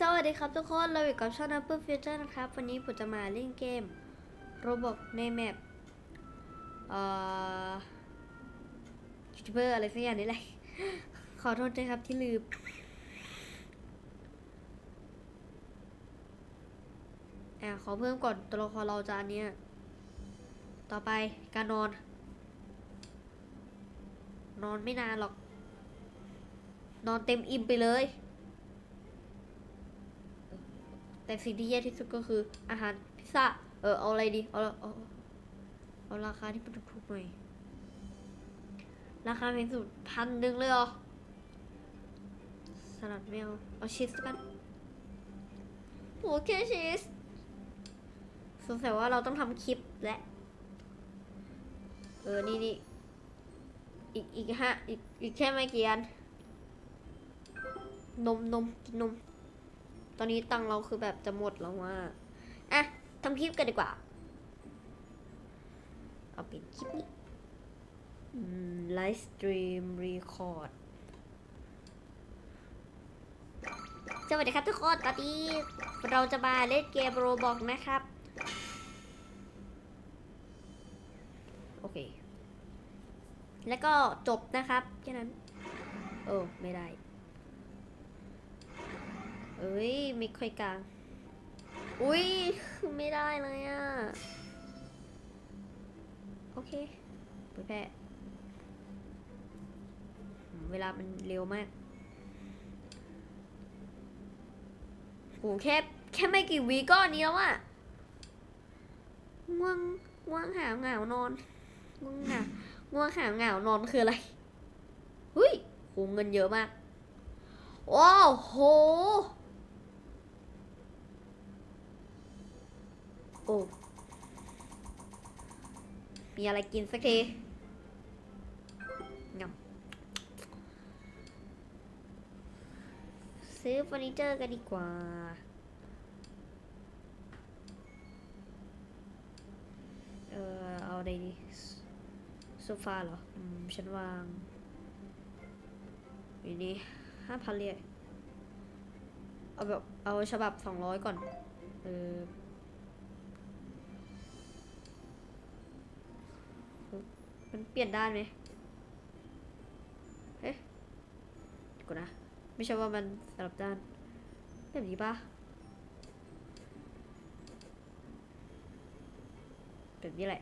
สวัสดีครับทุกคน เราอยู่กับช่อง Apple Future นะครับ วันนี้ผมจะมาเล่นเกม Roblox ในแมปเอ่อยูทูบเบอร์อะไรสักอย่างนี่แหละ ขอโทษด้วยครับที่ลืม อะขอเพิ่มก่อนตัวละครเราจะอันเนี้ย ต่อไปการนอน นอนไม่นานหรอก นอนเต็มอิ่มไปเลย แต่สิ่งที่แย่ที่สุดก็คืออาหารพิซซ่า เออเอาอะไรดี เอาเอาเอาราคาที่มันถูกๆหน่อย ราคาแพงสุดพันหนึ่งเลยเหรอสลัดไม่เอาเอาชีสกันโอเคชีสสงสัยว่าเราต้องทำคลิปและ เออ นี่นี่อีก อีกห้าอีก อีกแค่ไม่กี่อัน นมนมกินนม ตอนนี้ตังเราคือแบบจะหมดแล้วว่าอะทำคลิปกันดีกว่า เอาเป็นคลิปนี้ไลฟ์สตรีมรีคอร์ดสวัสดีครับทุกคนตอนนี้เราจะมาเล่นเกมโรบอกนะครับ โอเค แล้วก็จบนะครับแค่นั้น เออ ไม่ได้ เอ้ย ไม่ค่อยกลาง อุ้ยไม่ได้เลยอะ โอเคเปิดแพร่อืมเวลามันเร็วมากโหแค่แค่ไม่กี่วีก็อันนี้แล้วอะง่วงง่วงหาวเหงานอนง่วงหาง่วงหาวเหงานอนคืออะไรเฮ้ยโหเงินเยอะมาก โอ้โห โอ้มีอะไรกินสักทีงำซื้อเฟอร์นิเจอร์กันดีกว่า เออเอาอะไรดีโซฟาเหรอ อืม ฉันวางอยู่นี่ห้าพันเลยเอาแบบ เอาฉบับสองร้อยก่อน เออ ปลี่ยนด้านไหมเอ๊ะเดี๋ยกูนะ ไม่ใช่ว่ามันสลับด้านแบบนี้ปะแบบนี้แหละ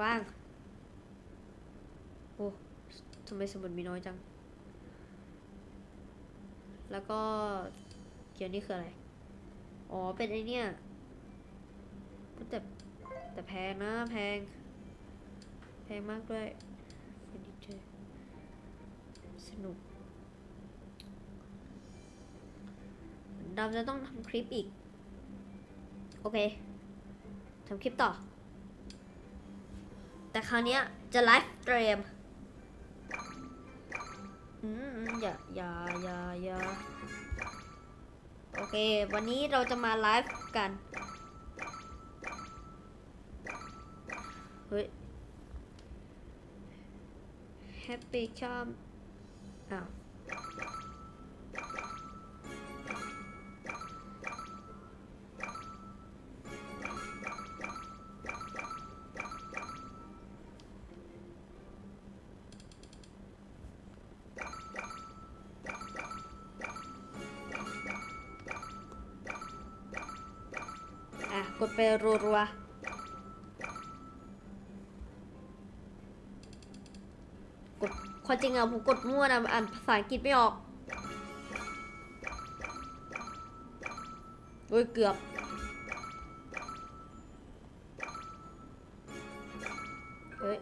ว่าง โอ้ทำไมสมุดมีน้อยจัง แล้วก็เกียร์นี่คืออะไร อ๋อ เป็นไอเนี่ย แต่แพงนะแพง แพงมากด้วยเฟอร์นิเจอร์สนุกเราจะต้องทำคลิปอีก โอเคทำคลิปต่อ แต่คราวนี้จะไลฟ์สตรีมอืมอย่าอย่าอย่าอย่าโอเค วันนี้เราจะมาไลฟ์กัน เฮ้ย Happy Charm อ้าวกดไปรัวๆ ความจริงอะผมกดมั่วนะอ่านภาษาอังกฤษไม่ออกโอ้ยเกือบ เฮ้ย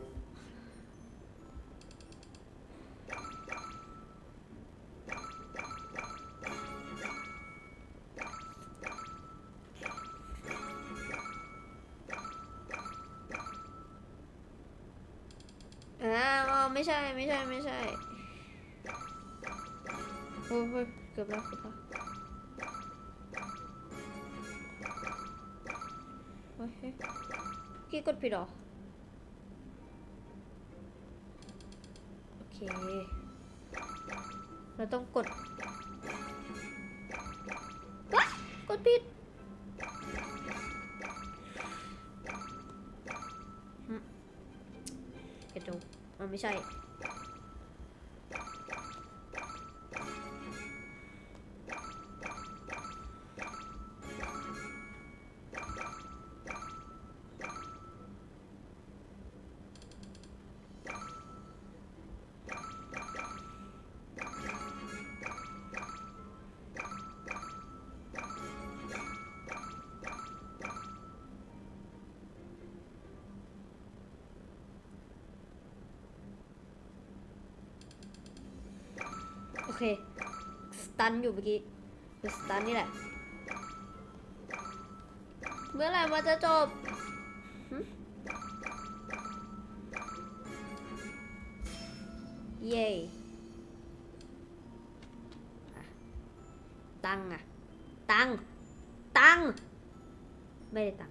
อ้าวไม่ใช่ไม่ใช่ไม่ใช่โอ้ยเกือบแล้วเกือบแล้วโอ้ยเฮ้ยกี่กดผิดหรอ โอเค เราต้องกดว้ากดผิด ดูมันไม่ใช่ เคสตันอยู่เมื่อกี้คือสตันนี่แหละ เมื่อไหร่มันจะจบเย้อ่ตังอะตัง ตัง ไม่ได้ตัง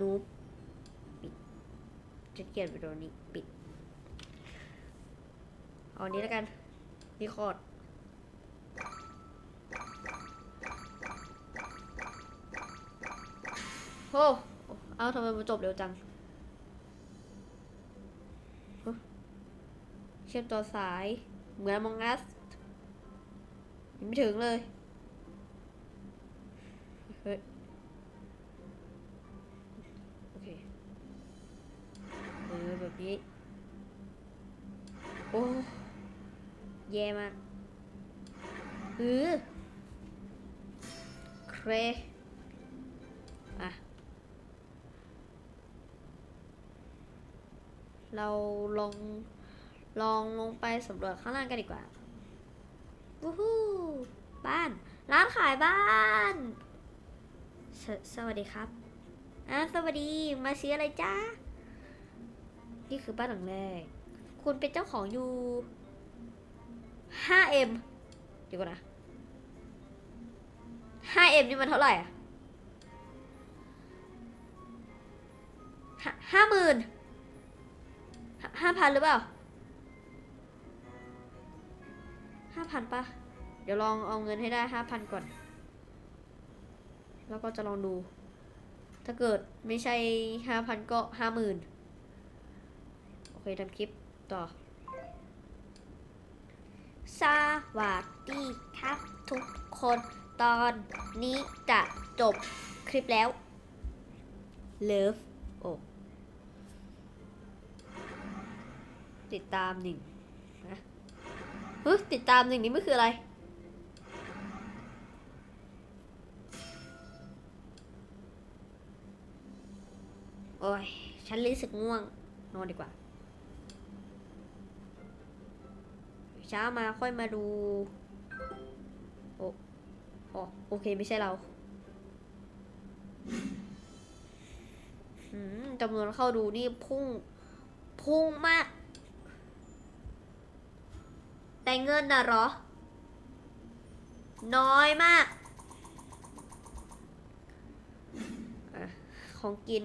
นูบปิดจะเขียนไปตรงนี้ ปิด เอาอันนี้แล้วกันรีคอร์ดโอ้เอาทำไมมันจบเร็วจังเชื่อมต่อสาย เหมือนมองงัสยังไม่ถึงเลย เฮ้ย โอเคเออแบบนี้ โอ้ แย่มากเออเครอะเราลองลองลงไปสำรวจข้างล่างกันดีกว่าวู้ฮู้บ้าน ร้านขายบ้านสสวัสดีครับอะสวัสดีมาซื้ออะไรจ้านี่คือบ้านหลังแรก คุณเป็นเจ้าของอยู่ 5M เดี๋ยวก่อนนะ 5M นี่มันเท่าไหร่อะห้าห้าหมื่นห้าพันหรือเปล่าห้าพันปะเดี๋ยวลองเอาเงินให้ได้ห้าพันก่อน แล้วก็จะลองดู ถ้าเกิดไม่ใช่ห้าพันก็ห้าหมื่นโอเคทำคลิปต่อ สวัสดีครับทุกคนตอนนี้จะจบคลิปแล้ว เลิฟโอติดตามหนึ่งนะเฮ้ยติดตามหนึ่งนี่ไม่คืออะไร โอ้ย ฉันรู้สึกง่วง นอนดีกว่า เช้ามาค่อยมาดู โอ้โอเคไม่ใช่เราจำนวนเข้าดูนี่พุ่ง พุ่งมาก แต่เงินน่ะหรอ น้อยมากอของกิน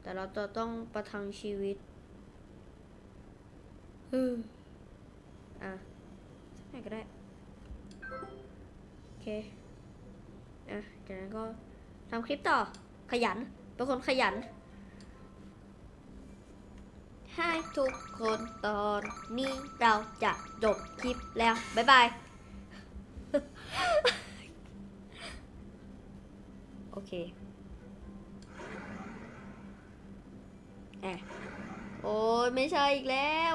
แต่เราจะต้องประทังชีวิต อืมอะสักไหนก็ได้ โอเค อะจากนั้นก็ทำคลิปต่อ ขยัน เป็นคนขยันให้ทุกคนตอนนี้เราจะจบคลิปแล้ว บ๊ายบาย โอเคอะโอ้ยไม่ใช่อีกแล้ว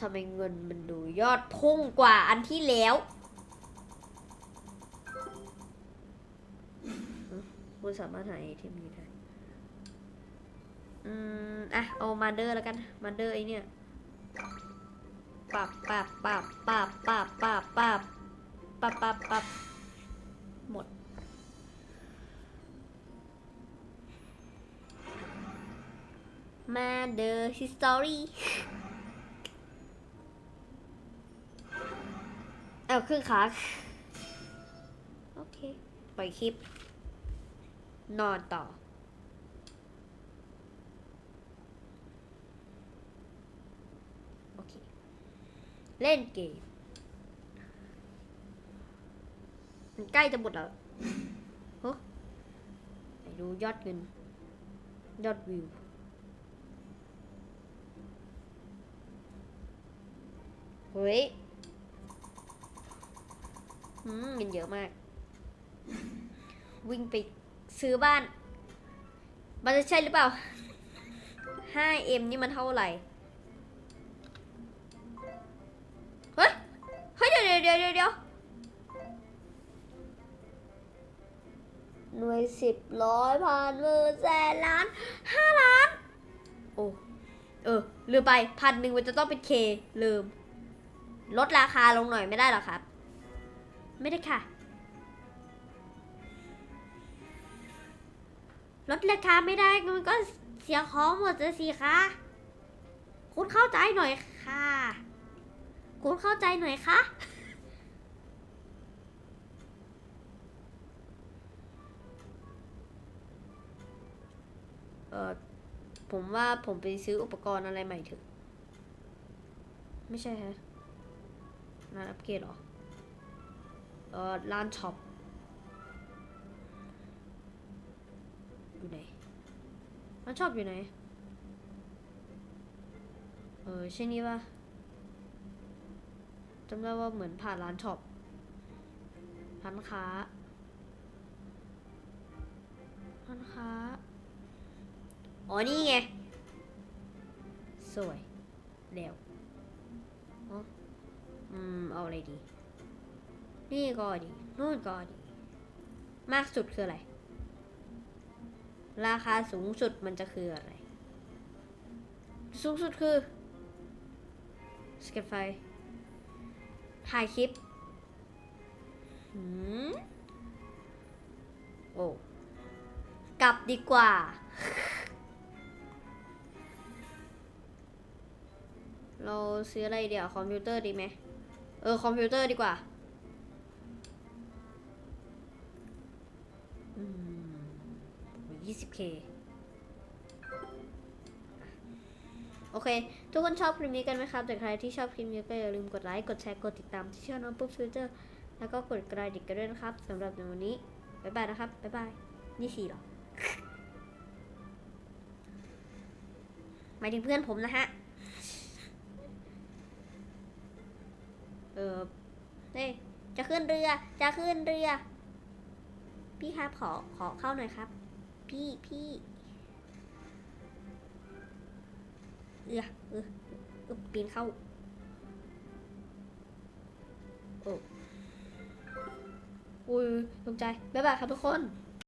ทำไมเงินมันดูยอดพุ่งกว่าอันที่แล้วคุณสามารถหาไอเทมนี้ได้ อืม อะ เอามาเดอร์แล้วกัน มาเดอร์ไอเนี่ยปับปับปับปับปับปับปับปับปับปับหมด มาเดอ history เอาครึ่งขาโอเค ปล่อยคลิป นอนต่อ โอเค เล่นเกม มันใกล้จะหมดแล้วเฮ้ยไปดูยอดเงิน ยอดวิวเฮ้ย เงินเยอะมาก วิ่งไปซื้อบ้าน มันจะใช่หรือเปล่า 5M นี่มันเท่าไหร่ เฮ้ย เฮ้ย เดี๋ยวเดี๋ยวเดี๋ยวเดี๋ยวหน่วยสิบร้อยพันหมื่นแสนล้านห้าล้าน โอ้ เออลืมไปพันหนึ่งมันจะต้องเป็นเคลืม ลดราคาลงหน่อยไม่ได้หรอครับ ไม่ได้ค่ะ ลดราคาไม่ได้มันก็เสียของหมดจะสิคะคุณเข้าใจหน่อยค่ะ คุณเข้าใจหน่อยคะเออผมว่าผมไปซื้ออุปกรณ์อะไรใหม่เถอะ ไม่ใช่ฮะร้านอัปเกรดหรอ ร้านช็อปอยู่ไหนร้านช็อปอยู่ไหน เออใช่นี่ปะจำได้ว่าเหมือนผ่านร้านช็อปร้านค้าร้านค้า อ๋อ นี่ไง สวย แล้วอ๋ออืม เอาอะไรดี นี่ก็ดีนู่นก็ดี มากสุดคืออะไร ราคาสูงสุดมันจะคืออะไร สูงสุดคือสเก็ตไฟ ถ่ายคลิปหืมโอ้ กลับดีกว่า เราซื้ออะไรเดี๋ยวคอมพิวเตอร์ดีไหม เออ คอมพิวเตอร์ดีกว่า อืม 20k โอเค ทุกคนชอบคลิปนี้กันไหมครับ แต่ใครที่ชอบคลิปนี้ก็อย่าลืมกดไลค์ กดแชร์ กดติดตามที่ช่องน้องปุ๊บฟิวเจอร์ แล้วก็กดกระดิ่งกันด้วยนะครับสำหรับในวันนี้ บ๊ายบายนะครับ บ๊ายบาย นี่สี่หรอ หมายถึงเพื่อนผมนะฮะ เออเฮ้จะขึ้นเรือ จะขึ้นเรือ พี่ครับขอขอเข้าหน่อยครับ พี่พี่เออเออเออปีนเข้าโอ้ยตกใจบ๊ายบายครับทุกคน